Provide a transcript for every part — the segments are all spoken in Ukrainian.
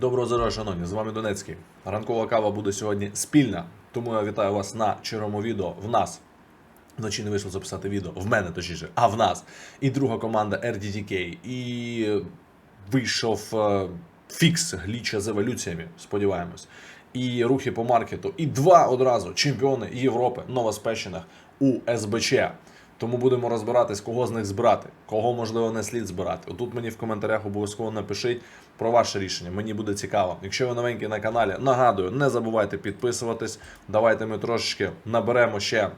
Доброго здоров'я, шановні, з вами Донецький. Ранкова кава буде сьогодні спільна, тому я вітаю вас на черговому відео. В нас вночі не вийшло записати відео, в мене точніше, а в нас. І друга команда RDTK. І вийшов е, фікс гліча з еволюціями, сподіваємось. І рухи по маркету. І два одразу чемпіони Європи новоспечених у СБЧ. Тому будемо розбиратись, кого з них збирати, кого можливо не слід збирати. Отут мені в коментарях обов'язково напишіть про ваше рішення. Мені буде цікаво. Якщо ви новенькі на каналі, нагадую, не забувайте підписуватись. Давайте ми трошечки наберемо ще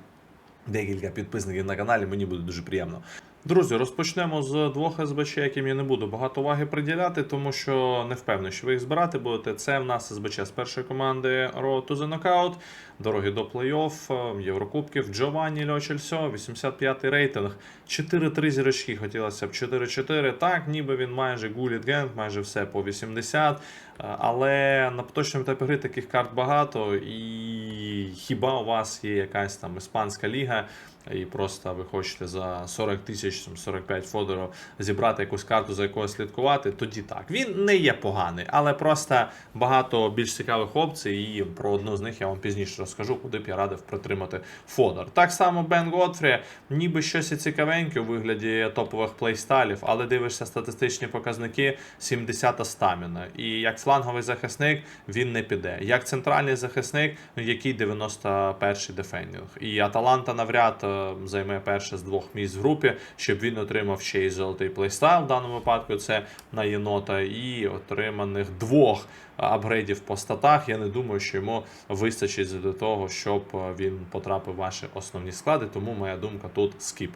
декілька підписників на каналі. Мені буде дуже приємно. Друзі, розпочнемо з двох СБЧ, яким я не буду багато уваги приділяти, тому що не впевнений, що ви їх збирати будете. Це в нас СБЧ з першої команди Road to the Knockout, дороги до плей-офф, Єврокубків, Джованні Льочельсо, 85-й рейтинг, 4-3 зірочки, хотілося б 4-4. Так, ніби він майже гуліт генг, майже все по 80. е, Але на поточному етапі гри таких карт багато, і хіба у вас є якась там іспанська ліга, і просто ви хочете за 40 тисяч, там, 45 фодерів зібрати якусь карту, за якою слідкувати, тоді так. Він не є поганий, але просто багато більш цікавих опцій, і про одну з них я вам пізніше розкажу, куди б я радив протримати фодер. Так само Бен Готфрі, ніби щось і цікавеньке у вигляді топових плейстайлів, але дивишся статистичні показники 70 стаміна. І як фланговий захисник він не піде. Як центральний захисник, ну, який 91-й дефендінг. І Аталанта навряд займе перше з двох місць в групі, щоб він отримав ще й золотий плейстайл. В даному випадку це на єнота, і отриманих двох апгрейдів по статах. Я не думаю, що йому вистачить для того, щоб е, він потрапив в ваші основні склади. Тому моя думка тут скіп.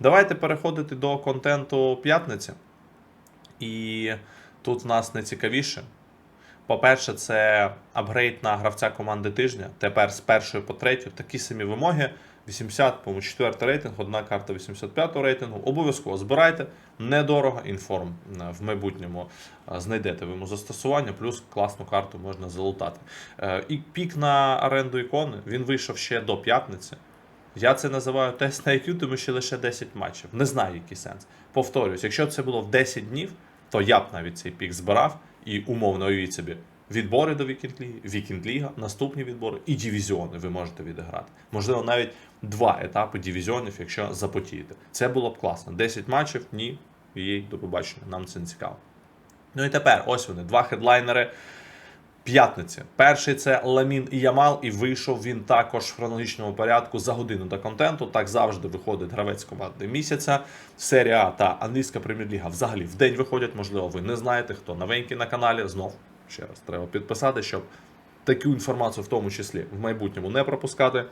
Давайте переходити до контенту п'ятниці. І тут в нас найцікавіше. По-перше, це апгрейд на гравця команди тижня. Тепер з першої по третю такі самі вимоги. 80, по-моєму, 4 рейтинг, одна карта 85 рейтингу. Обов'язково збирайте. Недорого, інформ е, в майбутньому е, знайдете ви йому застосування, плюс класну карту можна залутати. Е, І пік на оренду ікони він вийшов ще до п'ятниці. Я це називаю тест на IQ, тому що лише 10 матчів. Не знаю, який сенс. Повторюсь, якщо б це було в 10 днів, то я б навіть цей пік збирав і умовно уявіть собі. Відбори до Вікінд-ліги, Вікінд-ліга, наступні відбори і дивізіони ви можете відіграти. Можливо, навіть два етапи дивізіонів, якщо запотієте. Це було б класно. 10 матчів, ні, їй до побачення. Нам це не цікаво. Ну і тепер, ось вони, два хедлайнери п'ятниці. Перший це Ламін і Ямал, і вийшов він також в хронологічному порядку за годину до контенту. Так завжди виходить гравець команди місяця. Серія та англійська прем'єр-ліга взагалі в день виходять. Можливо, ви не знаєте, хто новенький на каналі. Знов ще раз треба підписати, щоб таку інформацію в тому числі в майбутньому не пропускати.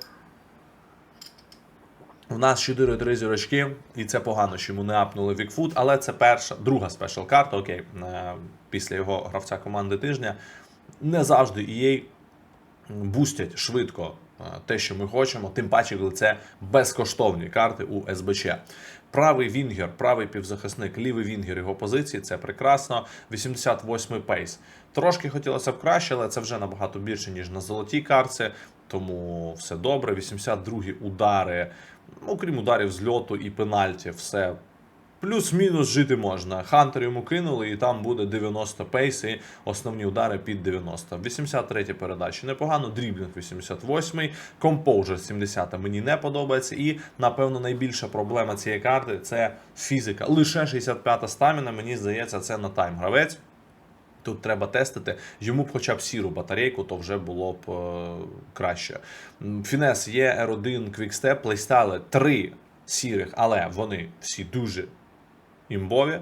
У нас 4-3 зірочки, і це погано, що йому не апнули Вікфуд, але це перша, друга спешл карта, окей, е, після його гравця команди тижня. Не завжди EA бустять швидко те, що ми хочемо, тим паче, коли це безкоштовні карти у СБЧ. Правий Вінгер, правий півзахисник, лівий Вінгер його позиції це прекрасно. 88-й пейс. Трошки хотілося б краще, але це вже набагато більше, ніж на золотій карці, тому все добре. 82-гі удари, ну, крім ударів з льоту і пенальті, все Плюс-мінус жити можна. Хантер йому кинули, і там буде 90 пейс і основні удари під 90. 83 передача непогано, дріблінг 88, компоужер 70 мені не подобається. І, напевно, найбільша проблема цієї карти це фізика. Лише 65-та стаміна, мені здається, це на тайм гравець. Тут треба тестити. Йому б хоча б сіру батарейку, то вже було б е, краще. Фінес є R1 Quickstep, плейстайли 3 сірих, але вони всі дуже імбові.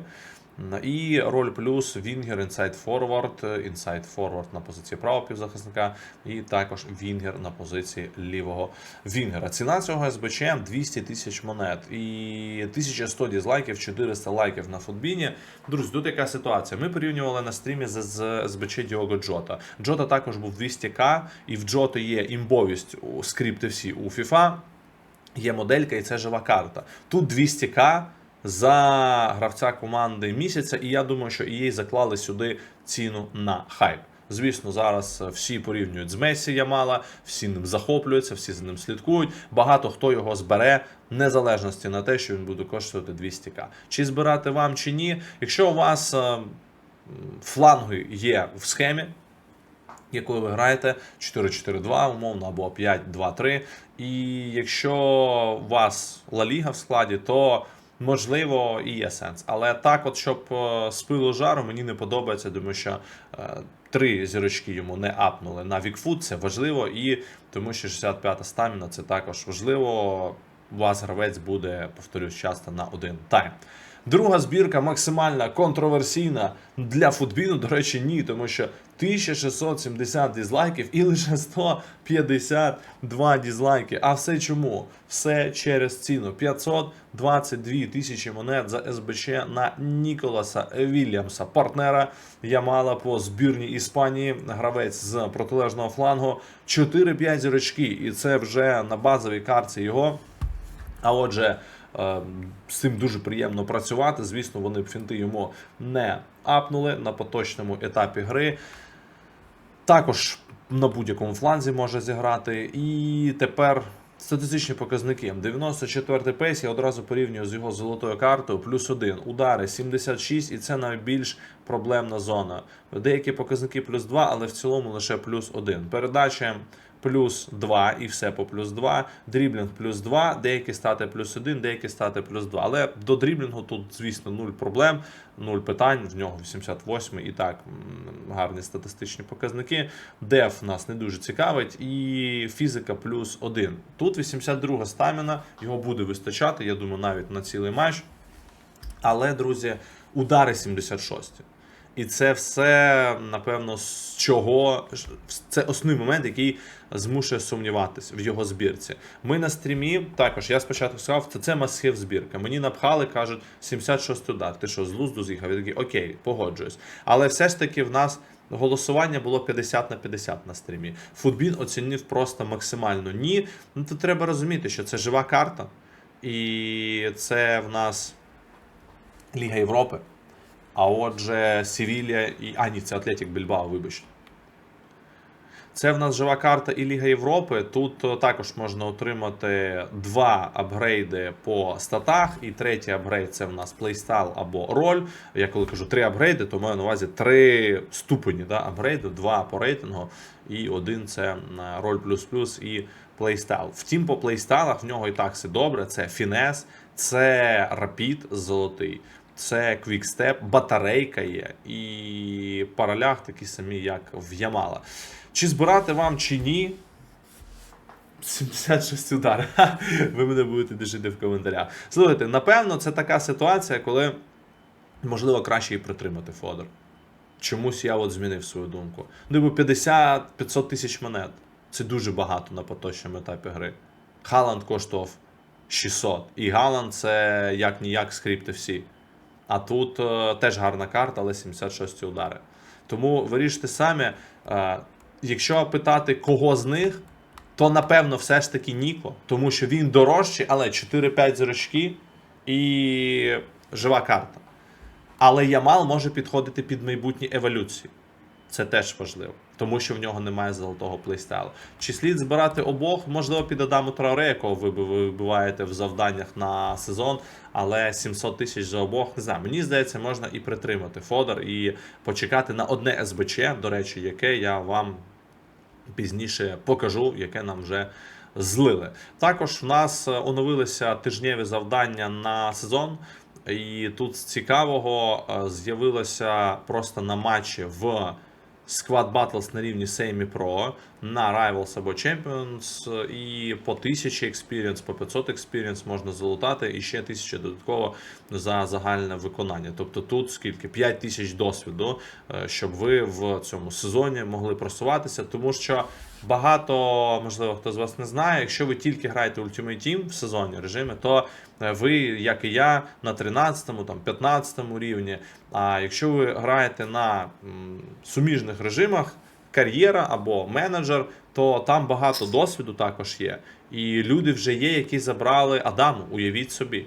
І роль плюс Вінгер, інсайд форвард, інсайд форвард на позиції правого півзахисника, і також Вінгер на позиції лівого Вінгера. Ціна цього СБЧ 200 тисяч монет і 1100 дізлайків, 400 лайків на футбіні. Друзі, тут яка ситуація? Ми порівнювали на стрімі з, з СБЧ Діого Джота. Джота також був 200к, і в Джоти є імбовість у скрипти всі у FIFA. Є моделька, і це жива карта. Тут 200к за гравця команди місяця, і я думаю, що EA заклали сюди ціну на хайп. Звісно, зараз всі порівнюють з Месі Ямала, всі ним захоплюються, всі за ним слідкують. Багато хто його збере, незалежності на те, що він буде коштувати 200к. Чи збирати вам, чи ні. Якщо у вас е, фланги є в схемі, якою ви граєте 4-4-2, умовно, або 5-2-3. І якщо у вас Ла Ліга в складі, то можливо і є сенс. Але так, от щоб е, з пилу жару, мені не подобається, тому що е, три зірочки йому не апнули на Вікфуд, це важливо, і тому що 65-та стаміна це також важливо. У вас гравець буде, повторюсь, часто на один тайм. Друга збірка максимально контроверсійна для футбіну. До речі, ні, тому що 1670 дізлайків і лише 152 дізлайки. А все чому? Все через ціну. 522 тисячі монет за СБЧ на Ніколаса Вільямса, партнера Ямала по збірній Іспанії. Гравець з протилежного флангу. 4-5 зірочки. І це вже на базовій карті його. А отже, з цим дуже приємно працювати. Звісно, вони фінти йому не апнули на поточному етапі гри. Також на будь-якому фланзі може зіграти. І тепер статистичні показники. 94 пейс я одразу порівнюю з його золотою картою. Плюс 1. Удари 76, і це найбільш проблемна зона. Деякі показники плюс 2, але в цілому лише плюс 1. Передача плюс 2 і все по плюс 2. Дріблінг плюс 2, деякі стати плюс 1, деякі стати плюс 2. Але до дріблінгу тут, звісно, нуль проблем, нуль питань. В нього 88 і так гарні статистичні показники. Деф нас не дуже цікавить. І фізика плюс 1. Тут 82 стаміна, його буде вистачати, я думаю, навіть на цілий матч. Але, друзі, удари 76. І це все, напевно, з чого це основний момент, який змушує сумніватись в його збірці. Ми на стрімі також. Я спочатку сказав, що це масхів збірка. Мені напхали, кажуть, 76 удар. Ти що, з лузду з'їхав? Я такий, окей, погоджуюсь. Але все ж таки в нас. Голосування було 50 на 50 на стрімі. Футбін оцінив просто максимально ні. Ну то треба розуміти, що це жива карта, і це в нас Ліга Європи. А отже, Севілія і. А, ні, це Атлетік Більбао, вибачте. Це в нас жива карта і Ліга Європи. Тут е, також можна отримати два апгрейди по статах, і третій апгрейд це в нас плейстайл або роль. Я коли кажу три апгрейди, то маю на увазі три ступені да, апгрейду, два по рейтингу, і один це роль плюс плюс і плейстайл. Втім, по плейстайлах в нього і так все добре. Це фінес, це рапід золотий. Це квікстеп, батарейка є, і паралях такі самі, як в Ямала. Чи збирати вам, чи ні? 76 удар. Ви мене будете дежити в коментарях. Слухайте, напевно, це така ситуація, коли можливо краще і притримати Фодор. Чомусь я от змінив свою думку. Ну, 50-500 тисяч монет. Це дуже багато на поточному етапі гри. Халанд коштував 600. І Галанд це як ніяк скрипти всі. А тут е, теж гарна карта, але 76 удари. Тому вирішите самі, е, якщо питати кого з них, то напевно все ж таки Ніко, тому що він дорожчий, але 4-5 зірочки і жива карта. Але Ямал може підходити під майбутні еволюції. Це теж важливо, тому що в нього немає золотого плейстайлу. Чи слід збирати обох? Можливо, під Адаму Траоре, якого ви вибиваєте в завданнях на сезон, але 700 тисяч за обох не знаю. Мені здається, можна і притримати Фодор і почекати на одне СБЧ, до речі, яке я вам пізніше покажу, яке нам вже злили. Також в нас е, оновилися тижневі завдання на сезон. І тут з цікавого е, з'явилося просто на матчі в Squad Battles на рівні Semi Pro, на Rivals або Champions, і по 1000 experience, по 500 experience можна залутати, і ще 1000 додатково за загальне виконання. Тобто тут скільки 5000 досвіду, е, щоб ви в цьому сезоні могли просуватися, тому що багато, можливо, хто з вас не знає, якщо ви тільки граєте Ultimate Team в сезоні режимі, то е, ви, як і я, на 13-му, там 15-му рівні. А якщо ви граєте на суміжних режимах, кар'єра або менеджер, то там багато досвіду також є. І люди вже є, які забрали Адаму, уявіть собі.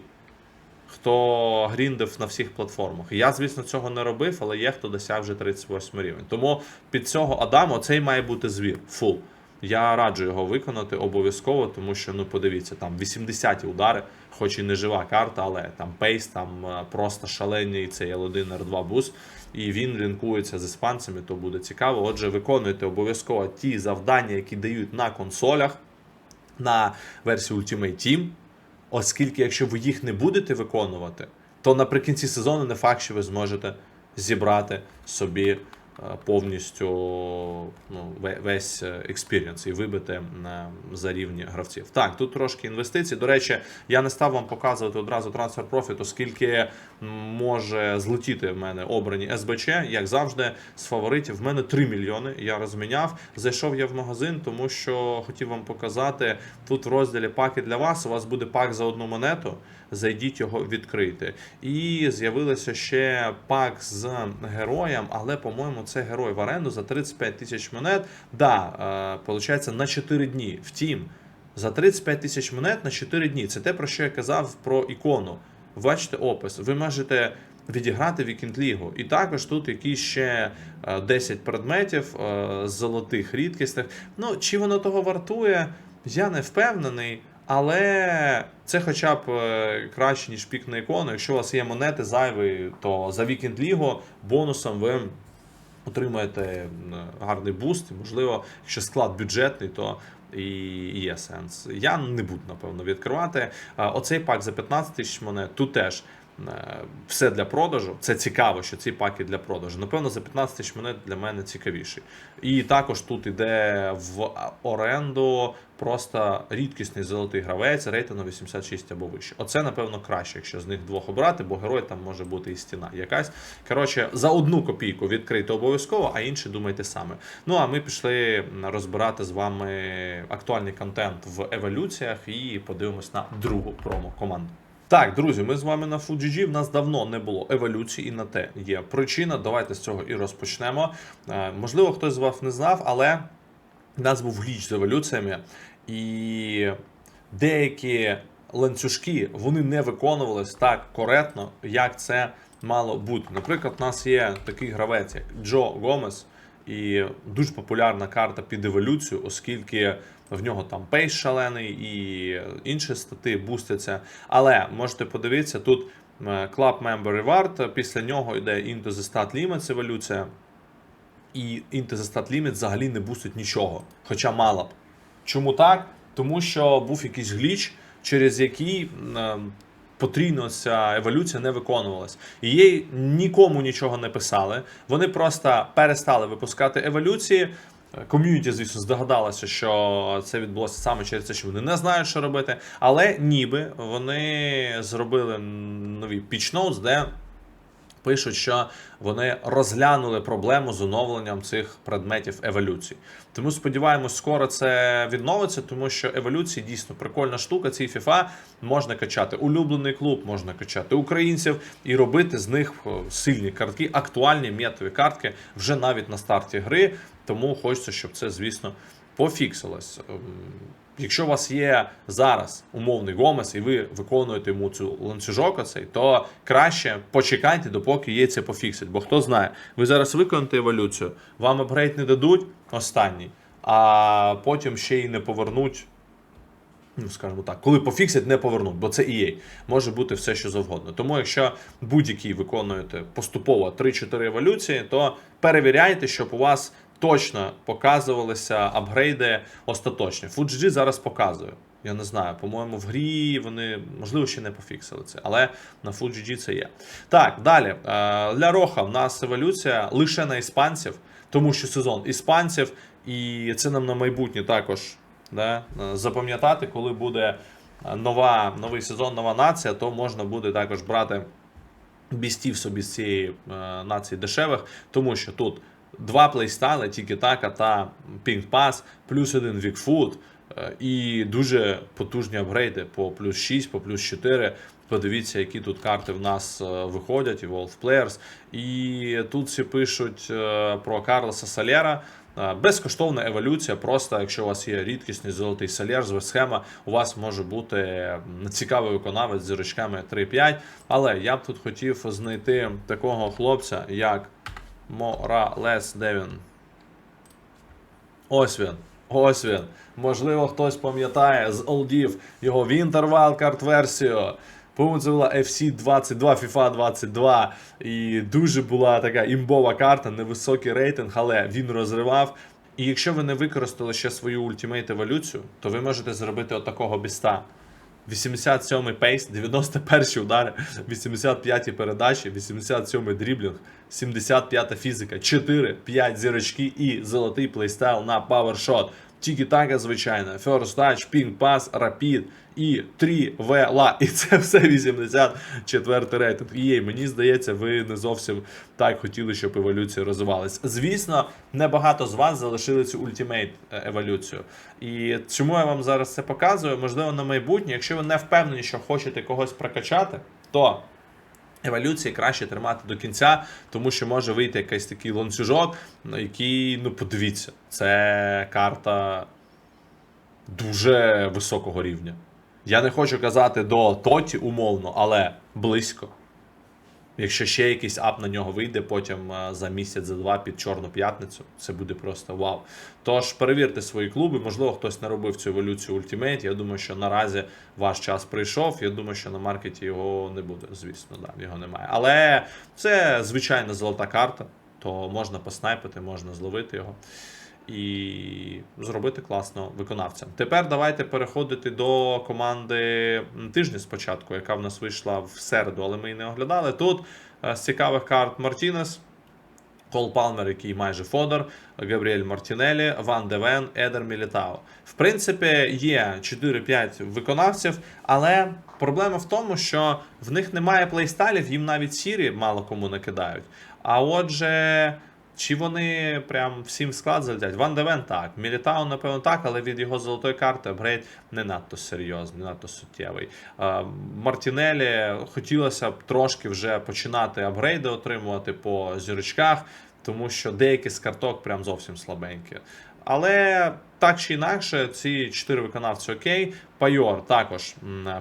Хто гріндив на всіх платформах. Я, звісно, цього не робив, але є хто досяг вже 38 рівень. Тому під цього Адаму цей має бути звір. Фул. Я раджу його виконати обов'язково, тому що ну подивіться, там 80 удари, хоч і не жива карта, але там пейс, там е, просто шалений цей L1 R2 буст, і він лінкується з іспанцями, то буде цікаво. Отже, виконуйте обов'язково ті завдання, які дають на консолях на версії Ultimate Team, оскільки якщо ви їх не будете виконувати, то наприкінці сезону не факт, що ви зможете зібрати собі повністю ну, ве- весь експірієнс і вибити е, за рівні гравців. Так, тут трошки інвестицій. До речі, я не став вам показувати одразу трансфер профіт, оскільки може злетіти в мене обрані СБЧ, як завжди, з фаворитів. В мене 3 мільйони. Я розміняв. Зайшов я в магазин, тому що хотів вам показати тут в розділі паки для вас. У вас буде пак за одну монету. Зайдіть його відкрити. І з'явилося ще пак з героєм, але, по-моєму, це герой в оренду за 35 тисяч монет. Да, е, получається на 4 дні. Втім, за 35 тисяч монет на 4 дні. Це те, про що я казав про ікону. Бачите опис. Ви можете відіграти Вікінд Лігу. І також тут якісь ще е, 10 предметів е, золотих, рідкісних. Ну, чи воно того вартує, я не впевнений. Але це хоча б е, краще, ніж пік на ікону. Якщо у вас є монети зайві, то за Вікінд Ліго бонусом ви отримаєте гарний буст. І, Можливо, якщо склад бюджетний, то і є сенс. Я не буду, напевно, відкривати. Оцей пак за 15 тисяч монет, тут теж. Е, Все для продажу. Це цікаво, що ці паки для продажу. Напевно, за 15 тисяч монет для мене цікавіший. І також тут іде в оренду просто рідкісний золотий гравець, рейтингу 86 або вище. Оце, напевно, краще, якщо з них двох обрати, бо герой там може бути і стіна якась. Коротше, за одну копійку відкрити обов'язково, а інші думайте саме. Ну а ми пішли розбирати з вами актуальний контент в еволюціях і подивимось на другу промо-команду. Так, друзі, ми з вами на FUGG. В нас давно не було еволюції, і на те є причина. Давайте з цього і розпочнемо. Е, можливо, хтось з вас не знав, але у нас був гліч з еволюціями, і деякі ланцюжки вони не виконувались так коректно, як це мало бути. Наприклад, у нас є такий гравець, як Джо Гомес, і дуже популярна карта під еволюцію, оскільки в нього там пейс шалений і інші стати бустяться. Але можете подивитися, тут е, Club Member Reward, після нього йде Into the Stat Limits еволюція. І Into the Stat Limit взагалі не бустить нічого, хоча мала б. Чому так? Тому що був якийсь гліч, через який е, потрійно ця еволюція не виконувалась. Їй нікому нічого не писали. Вони просто перестали випускати еволюції. Ком'юніті, звісно, здогадалося, що це відбулося саме через те, що вони не знають, що робити. Але ніби вони зробили нові notes, де пишуть, що вони розглянули проблему з оновленням цих предметів еволюції. Тому сподіваємось, скоро це відновиться, тому що еволюції дійсно прикольна штука. Ці FIFA можна качати улюблений клуб, можна качати українців і робити з них сильні картки, актуальні метові картки вже навіть на старті гри. Тому хочеться, щоб це, звісно, пофіксилось. Якщо у вас є зараз умовний Гомес, і ви виконуєте йому цю ланцюжок оцей, то краще почекайте, допоки є це пофіксить. Бо хто знає, ви зараз виконуєте еволюцію, вам апгрейд не дадуть останній, а потім ще й не повернуть. Ну, скажімо так, коли пофіксять, не повернуть, бо це EA. Може бути все, що завгодно. Тому, якщо будь-який виконуєте поступово 3-4 еволюції, то перевіряйте, щоб у вас точно показувалися апгрейди остаточні. FUGG зараз показує. Я не знаю, по-моєму, в грі вони можливо ще не пофіксили це, але на FUGG це є. Так, далі. Е, Для Роха в нас еволюція лише на іспанців, тому що сезон іспанців, і це нам на майбутнє також да, е, запам'ятати, коли буде е, нова, новий сезон, нова нація, то можна буде також брати бістів собі з цієї е, нації дешевих, тому що тут два плейстайли, тільки така та Pink Pass, плюс один Вікфуд і дуже потужні апгрейди по плюс 6, по плюс 4. Подивіться, які тут карти в нас е, виходять, і Wolf Players. І тут всі пишуть е, про Карлоса Салєра. Е, Безкоштовна еволюція. Просто якщо у вас є рідкісний золотий салєр з Вестхема, у вас може бути цікавий виконавець з зірочками 3-5. Але я б тут хотів знайти такого хлопця, як Моралес, де він? Ось він. Ось він. Можливо, хтось пам'ятає з олдів його Winter Wildcard версію. По-моєму, це була FC 22, FIFA 22. І дуже була така імбова карта, невисокий рейтинг, але він розривав. І якщо ви не використали ще свою ультимейт еволюцію, то ви можете зробити отакого біста. 87-й пейс, 91 удари, 85-ті передачі, 87-й дріблінг, 75-та фізика, 4-5 зірочки і золотий плейстайл на павершот. Тільки така звичайна. First touch, ping pass, rapid і 3 вела. І це все 84 рейтинг. І мені здається, ви не зовсім так хотіли, щоб еволюція розвивалась. Звісно, небагато з вас залишили цю ультимейт еволюцію. І чому я вам зараз це показую? Можливо, на майбутнє, якщо ви не впевнені, що хочете когось прокачати, то. Еволюції краще тримати до кінця, тому що може вийти якийсь такий ланцюжок, який, ну подивіться, це карта дуже високого рівня. Я не хочу казати до Тоті умовно, але близько. Якщо ще якийсь ап на нього вийде потім е, за місяць, за два під Чорну п'ятницю, це буде просто вау. Тож перевірте свої клуби, можливо, хтось не робив цю еволюцію Ultimate. Я думаю, що наразі ваш час прийшов. Я думаю, що на маркеті його не буде, звісно, да, його немає. Але це звичайна золота карта, то можна поснайпити, можна зловити його і зробити класно виконавця. Тепер давайте переходити до команди тижня спочатку, яка в нас вийшла в середу, але ми її не оглядали. Тут е, з цікавих карт Мартінес. Кол Палмер, який майже Фодор, Габріель Мартінелі, Ван Девен, Едер Мілітао. В принципі, є 4-5 виконавців, але проблема в тому, що в них немає плейстайлів, їм навіть сірі мало кому накидають. А отже. Чи вони прям всім склад залетять? Ван Девен так. Мілітаун, напевно, так, але від його золотої карти апгрейд не надто серйозний, не надто суттєвий. Мартінелі хотілося б трошки вже починати апгрейди отримувати по зірочках, тому що деякі з карток прям зовсім слабенькі. Але так чи інакше, ці чотири виконавці окей. Пайор також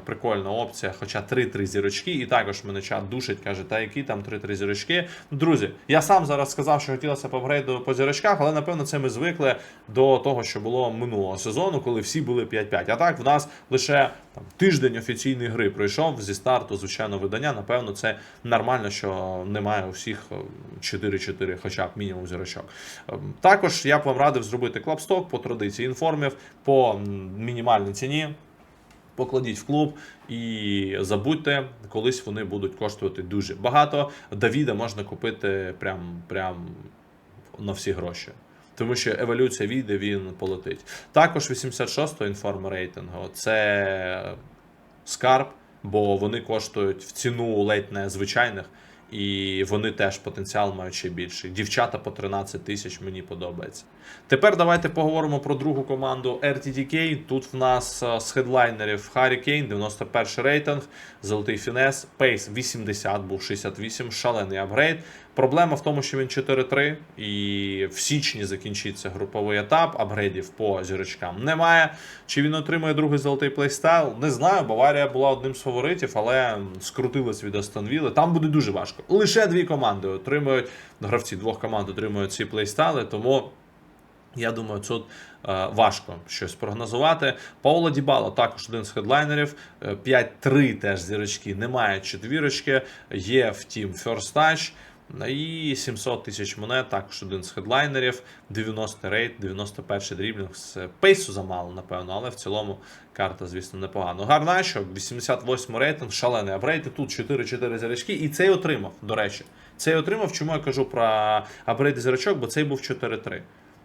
прикольна опція, хоча 3-3 зірочки, і також мене чат душить, каже, та які там 3-3 зірочки. Друзі, я сам зараз сказав, що хотілося апгрейду по зірочках, але напевно це ми звикли до того, що було минулого сезону, коли всі були 5-5. А так в нас лише там тиждень офіційної гри пройшов зі старту звичайного видання. Напевно, це нормально, що немає у всіх е, 4-4, хоча б мінімум зірочок. Ем, Також я б вам радив зробити клапсток по традиції інформів по мінімальній ціні. Покладіть в клуб і забудьте, колись вони будуть коштувати дуже багато. Давіда можна купити прям, прям на всі гроші. Тому що еволюція війде, він полетить. Також 86-го інформ рейтингу це скарб, бо вони коштують в ціну ледь не звичайних, і вони теж потенціал мають ще більший. Дівчата по 13 тисяч мені подобається. Тепер давайте поговоримо про другу команду RTDK. Тут в нас е, з хедлайнерів Харі Кейн, 91 рейтинг, золотий фінес, пейс 80, був 68, шалений апгрейд. Проблема в тому, що він 4-3, і в січні закінчиться груповий етап, апгрейдів по зірочкам немає. Чи він отримує другий золотий плейстайл? Не знаю. Баварія була одним з фаворитів, але скрутилась від Астонвіли. Там буде дуже важко. Лише дві команди отримують, гравці двох команд отримують ці плейстайли, тому. Я думаю, тут е, важко щось прогнозувати. Пауло Дібало також один з хедлайнерів. Е, 5-3 теж зірочки, немає четвірочки. Є втім First Touch. І 700 тисяч монет, також один з хедлайнерів, 90 рейд, 91 дріблінг. З пейсу замало, напевно, але в цілому карта, звісно, непогана. Гарначо, 88 рейтинг, шалений апгрейд. Тут 4-4 зірочки. І цей отримав, до речі. Цей отримав, чому я кажу про апгрейди зірочок, бо цей був 4-3.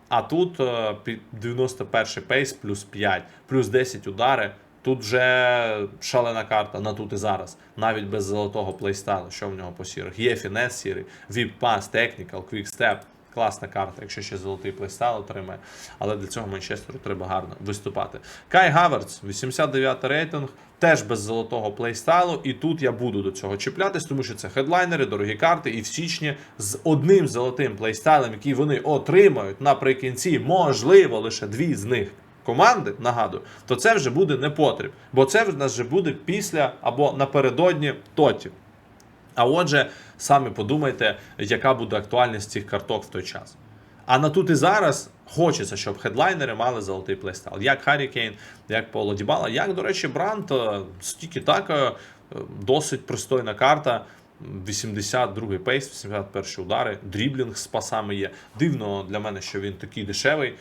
А тут е, під 91 пейс плюс 5, плюс 10 удари. Тут вже шалена карта на тут і зараз, навіть без золотого плейстайлу, що в нього по сірих. Є фінес сірий, Technical, Quick Step. Класна карта, якщо ще золотий плейстайл отримає. Але для цього Манчестеру треба гарно виступати. Кай Хаверц, 89 рейтинг, теж без золотого плейстайлу. І тут я буду до цього чіплятись, тому що це хедлайнери, дорогі карти. І в січні з одним золотим плейстайлем, який вони отримають наприкінці, можливо, лише дві з них. Команди, нагадую, то це вже буде не потріб, бо це в нас вже буде після або напередодні тоті. А отже, самі подумайте, яка буде актуальність цих карток в той час. А на тут і зараз хочеться, щоб хедлайнери мали золотий плейстайл. Як Харі Кейн, як Поло Дібала, як, до речі, Брант, стільки так, е, досить пристойна карта. 82-й пейс, 81 удари, дріблінг з пасами є. Дивно для мене, що він такий дешевий.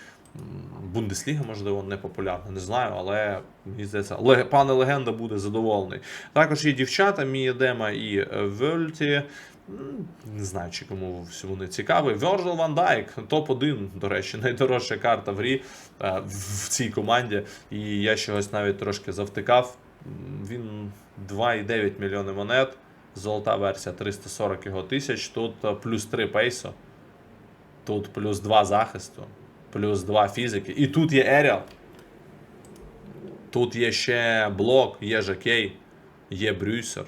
Бундесліга, можливо, не популярна, не знаю, але мені здається, лег- пане легенда буде задоволений. Також є дівчата, Мія Дема і е, Вельті. Не знаю, чи кому всьому не цікавий. Virgil van Dijk, топ-1, до речі, найдорожча карта в грі е, в в цій команді. І я чогось навіть трошки завтикав. Він 2,9 мільйони монет. Золота версія 340 його тисяч. Тут е, плюс 3 пейсо. Тут плюс 2 захисту, плюс 2 фізики. І тут є Еріал. Тут є ще блок, є Жакей, є Брюсер,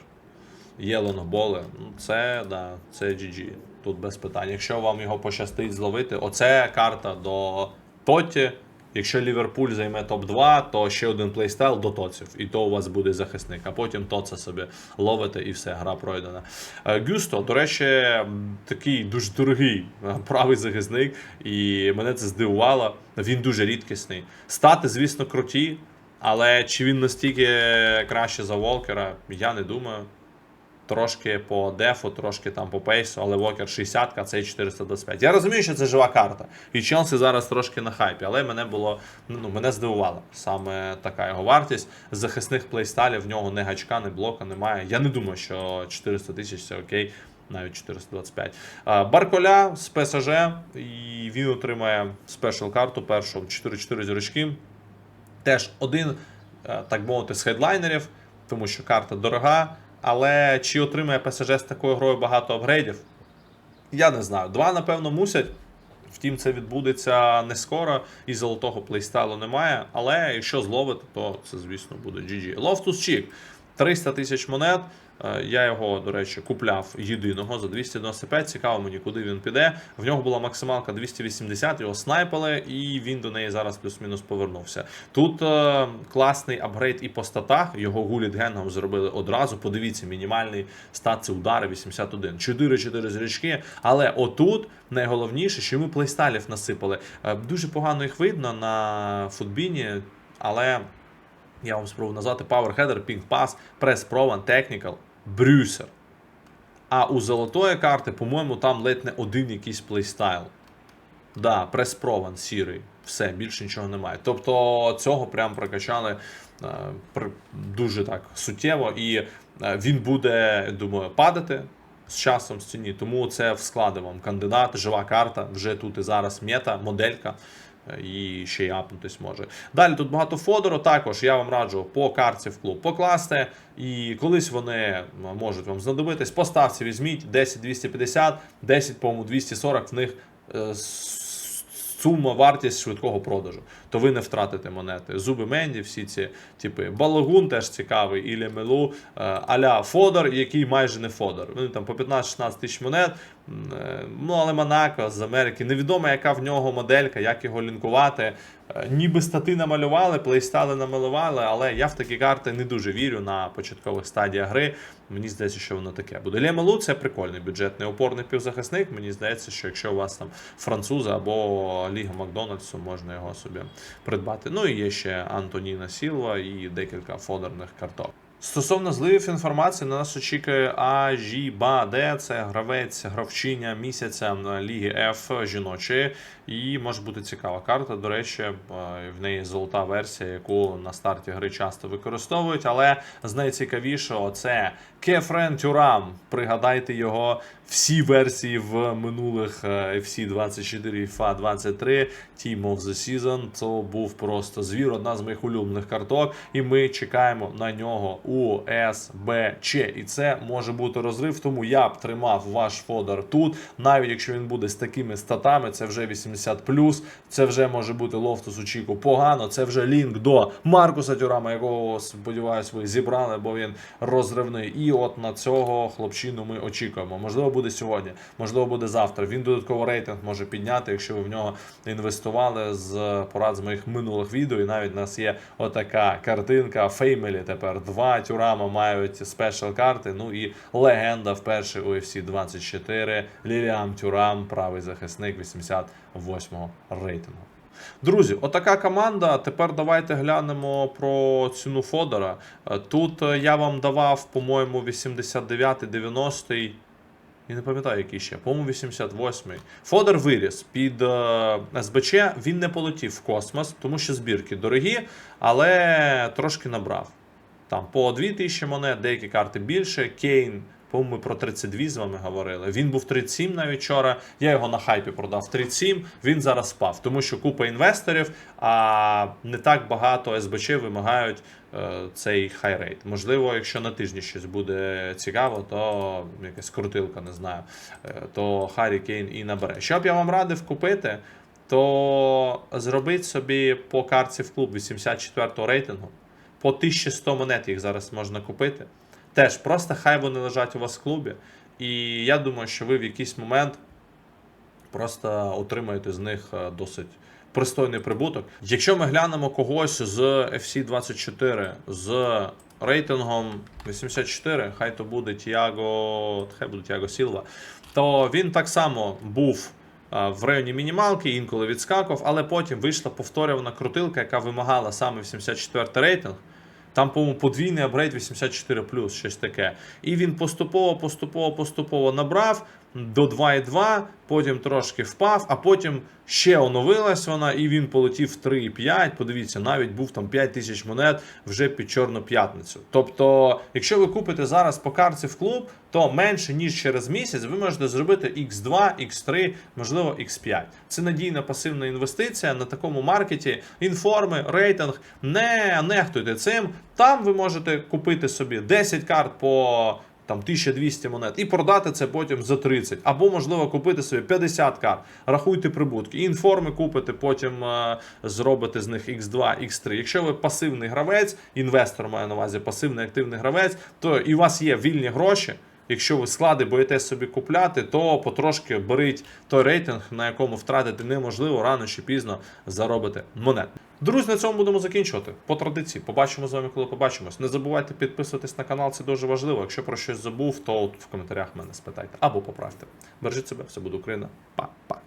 є лонгболи. Ну, це, да, це GG. Тут без питань. Якщо вам його пощастить зловити, оце карта до Тоті. Якщо Ліверпуль займе топ-2, то ще один плейстайл до тоців. І то у вас буде захисник. А потім тоца собі ловите і все, гра пройдена. Е, Гюсто, до речі, такий дуже дорогий е, правий захисник, і мене це здивувало. Він дуже рідкісний. Стати, звісно, круті, але чи він настільки краще за Волкера, я не думаю. Трошки по дефу, трошки там по пейсу, але Вокер 60, а цей 425. Я розумію, що це жива карта. І Челсі зараз трошки на хайпі, але мене було ну мене здивувало саме така його вартість. З захисних плейстайлів в нього не гачка, не блока немає. Я не думаю, що 400 тисяч це окей, навіть 425. Барколя з ПСЖ, і він отримає спешл карту першу 4-4 зірочки. Теж один, е, так мовити, з хедлайнерів, тому що карта дорога. Але чи отримає ПСЖ з такою грою багато апгрейдів? Я не знаю. Два, напевно, мусять. Втім, це відбудеться не скоро, і золотого плейстайлу немає. Але якщо зловити, то це, звісно, буде GG. Loftus Cheek. 300 тисяч монет. Е, Я його, до речі, купляв єдиного за 295. Цікаво мені, куди він піде. В нього була максималка 280, його снайпили, і він до неї зараз плюс-мінус повернувся. Тут е, класний апгрейд і по статах. Його гуліт генгом зробили одразу. Подивіться, мінімальний стат це удари 81. 4-4 зрічки. Але отут найголовніше, що ми плейстайлів насипали. Е, Дуже погано їх видно на футбіні, але. Я вам спробую назвати Power Header, Ping Pass, Press Pro, Technical, Брюсер. А у золотої карти, по-моєму, там ледь не один якийсь плейстайл. Да, Pro, сірий. Все, більше нічого немає. Тобто цього прям прокачали е, дуже так суттєво, і е, він буде, думаю, падати з часом з ціні. Тому це в склади вам кандидат, жива карта, вже тут і зараз мета, моделька. І ще й апнутись може. Далі тут багато фодору. Також я вам раджу по карці в клуб покласти. І колись вони можуть вам знадобитись. По ставці візьміть 10-250, 10, по-моєму, 240 в них е, сума вартість швидкого продажу. То ви не втратите монети. Зуби Менді, всі ці типи. Балагун теж цікавий, Ілля Мелу, е, аля Фодор, який майже не Фодор. Вони там по 15-16 тисяч монет. Е, Ну, але Монако з Америки. Невідомо, яка в нього моделька, як його лінкувати. Е, Ніби стати намалювали, плейстали намалювали, але я в такі карти не дуже вірю на початкових стадіях гри. Мені здається, що воно таке буде. Лемелу це прикольний бюджетний опорний півзахисник. Мені здається, що якщо у вас там французи або Ліга Макдональдсу, можна його собі придбати. Ну і є ще Антоніна Сілва і декілька фодерних карток. Стосовно зливів інформації, на нас очікує Ажібаде, це гравець гравчиня місяця Ліги Ф жіночої. І може бути цікава карта. До речі, е, в неї золота версія, яку на старті гри часто використовують. Але з найцікавішого це Кефрен Тюрам. Пригадайте його всі версії в минулих FC 24 і FA 23 Team of the Season. То був просто звір, одна з моїх улюблених карток. І ми чекаємо на нього у СБЧ. І це може бути розрив. Тому я б тримав ваш фодер тут. Навіть якщо він буде з такими статами, це вже 80 Це вже може бути Лофтус Чіку погано. Це вже лінк до Маркуса Тюрама, якого сподіваюсь, ви зібрали, бо він розривний. І от на цього хлопчину ми очікуємо. Можливо, буде сьогодні, можливо, буде завтра. Він додатково рейтинг може підняти, якщо ви в нього інвестували з порад з моїх минулих відео. І навіть у нас є отака картинка Феймелі тепер Два Тюрама мають спешл карти. Ну і легенда вперше UFC 24. Ліліам Тюрам, правий захисник 88-го рейтингу. Друзі, отака команда. Тепер давайте глянемо про ціну Фодора. Е, Тут е, я вам давав, по-моєму, 89-90. І не пам'ятаю, який ще, по-моєму, 88-й. Фодор виріс під е, СБЧ, він не полетів в космос, тому що збірки дорогі, але трошки набрав. Там по 2000 монет, деякі карти більше. Кейн, по-моєму, ми про 32 з вами говорили. Він був 37 навіть вчора. Я його на хайпі продав 37, він зараз спав, тому що купа інвесторів, а не так багато СБЧ вимагають е, цей хайрейт. Можливо, якщо на тижні щось буде цікаво, то якась крутилка, не знаю, е, то Харі Кейн і набере. Що б я вам радив купити, то зробіть собі по карті в клуб 84 рейтингу. По 1100 монет їх зараз можна купити. Теж просто хай вони лежать у вас в клубі. І я думаю, що ви в якийсь момент просто отримаєте з них е, досить пристойний прибуток. Якщо ми глянемо когось з FC24 з рейтингом 84, хай то буде Тіаго, хай буде Тіаго Сілва, то він так само був в районі мінімалки, інколи відскакував, але потім вийшла повторювана крутилка, яка вимагала саме 84 рейтинг. Там, по-моєму, подвійний апгрейд 84 щось таке. І він поступово, поступово, поступово набрав до 2,2, потім трошки впав, а потім ще оновилась вона, і він полетів 3,5. Подивіться, навіть був там 5 тисяч монет вже під Чорну п'ятницю. Тобто, якщо ви купите зараз по карті в клуб, то менше ніж через місяць ви можете зробити X2, X3, можливо, X5. Це надійна пасивна інвестиція на такому маркеті. Інформи, рейтинг. Не нехтуйте цим. Там ви можете купити собі 10 карт по там 1200 монет і продати це потім за 30. Або, можливо, купити собі 50 карт, рахуйте прибутки. Інформи купите, потім е, зробите з них X2, X3. Якщо ви пасивний гравець, інвестор має на увазі пасивний активний гравець, то і у вас є вільні гроші. Якщо ви склади боїтесь собі купляти, то потрошки беріть той рейтинг, на якому втратити неможливо, рано чи пізно заробити монет. Друзі, на цьому будемо закінчувати. По традиції, побачимо з вами, коли побачимось. Не забувайте підписуватись на канал, це дуже важливо. Якщо про щось забув, то в коментарях мене спитайте або поправте. Бережіть себе, все буде Україна. Па-па.